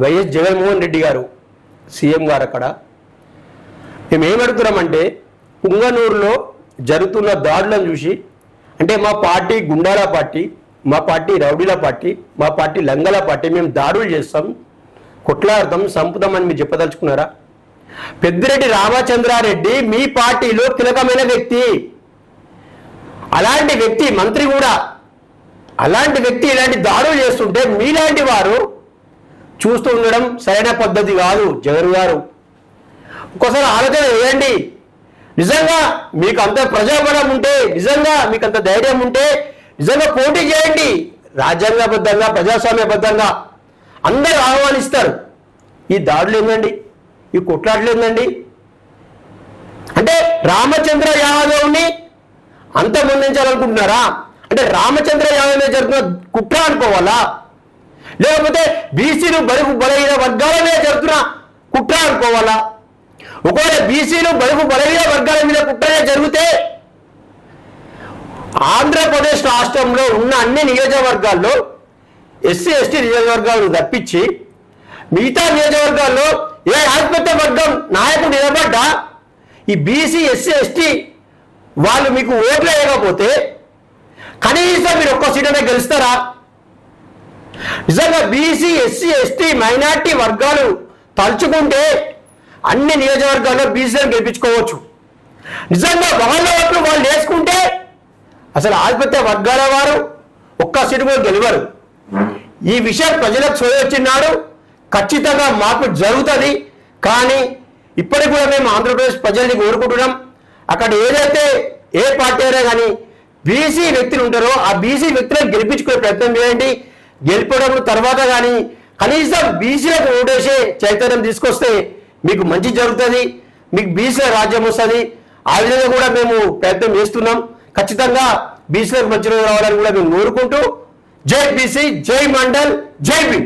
YS Jaganmohan Reddy గారు CM గారు అక్కడ మేము ఏమడుగుతున్నామంటే పుంగనూరులో జరుగుతున్న దాడులను చూసి అంటే మా పార్టీ గుండాల పార్టీ మా పార్టీ రౌడీల పార్టీ మా పార్టీ లంగల పార్టీ మేము దాడులు చేస్తాం కొట్లాడతాం సంపుదాం అని మీరు చెప్పదలుచుకున్నారా? పెద్దిరెడ్డి రామచంద్రారెడ్డి మీ పార్టీలో కీలకమైన వ్యక్తి. అలాంటి వ్యక్తి మంత్రి కూడా అలాంటి వ్యక్తి ఇలాంటి దాడులు చేస్తుంటే మీలాంటి వారు చూస్తూ ఉండడం సరైన పద్ధతి కాదు జగన్ గారు. ఒక్కోసారి ఆలోచన వేయండి నిజంగా మీకు అంత ప్రజాబలం ఉంటే నిజంగా మీకు అంత ధైర్యం ఉంటే నిజంగా పోటీ చేయండి. రాజ్యాంగబద్ధంగా ప్రజాస్వామ్యబద్ధంగా అందరూ ఆహ్వానిస్తారు. ఈ దాడులు ఏందండి? ఈ కొట్లాటలు ఏందండి? అంటే రామచంద్ర యాదవ్ని అంతమొందించాలనుకుంటున్నారా అంటే రామచంద్ర యాదవ్ మీద జరుగుతున్న కుట్ర అనుకోవాలా? లేకపోతే బీసీలు బడుగు బలహీన వర్గాల మీద జరుగుతున్న కుట్ర అనుకోవాలా? ఒకవేళ బీసీలు బడుగు బలహీన వర్గాల మీద కుట్ర జరిగితే ఆంధ్రప్రదేశ్ రాష్ట్రంలో ఉన్న అన్ని నియోజకవర్గాల్లో ఎస్సీ ఎస్టీ నియోజకవర్గాలను తప్పించి మిగతా నియోజకవర్గాల్లో ఏ ఆధిపత్య వర్గం నాయకుడు నిలబడ్డా ఈ బీసీ ఎస్సీ ఎస్టీ వాళ్ళు మీకు ఓట్లు వేయకపోతే కనీసం మీరు ఒక్క సీట్ అనేది గెలుస్తారా? నిజంగా బీసీ ఎస్సీ ఎస్టీ మైనార్టీ వర్గాలు తలుచుకుంటే అన్ని నియోజకవర్గాల్లో బీసీలను గెలిపించుకోవచ్చు. నిజంగా వాళ్ళ ఓట్లు వాళ్ళు వేసుకుంటే అసలు ఆధిపత్య వర్గాల వారు ఒక్క సీటు కూడా గెలవరు. ఈ విషయం ప్రజలకు చూడొచ్చినాడు ఖచ్చితంగా మార్పు జరుగుతుంది. కానీ ఇప్పటికి కూడా మేము ఆంధ్రప్రదేశ్ ప్రజల్ని కోరుకుంటున్నాం. అక్కడ ఏదైతే ఏ పార్టీ అయినా కానీ బీసీ వ్యక్తులు ఉంటారో ఆ బీసీ వ్యక్తులను గెలిపించుకునే ప్రయత్నం చేయండి. గెలిపడం తర్వాత కానీ కనీసం బీసీలకు ఓటేసే చైతన్యం తీసుకొస్తే మీకు మంచి జరుగుతుంది మీకు బీసీల రాజ్యం వస్తుంది. ఆ విధంగా కూడా మేము ప్రయత్నం చేస్తున్నాం. ఖచ్చితంగా బీసీలకు మంచి రోజు రావాలని కూడా మేము కోరుకుంటూ జై బీసీ జై మండల్ జై బీ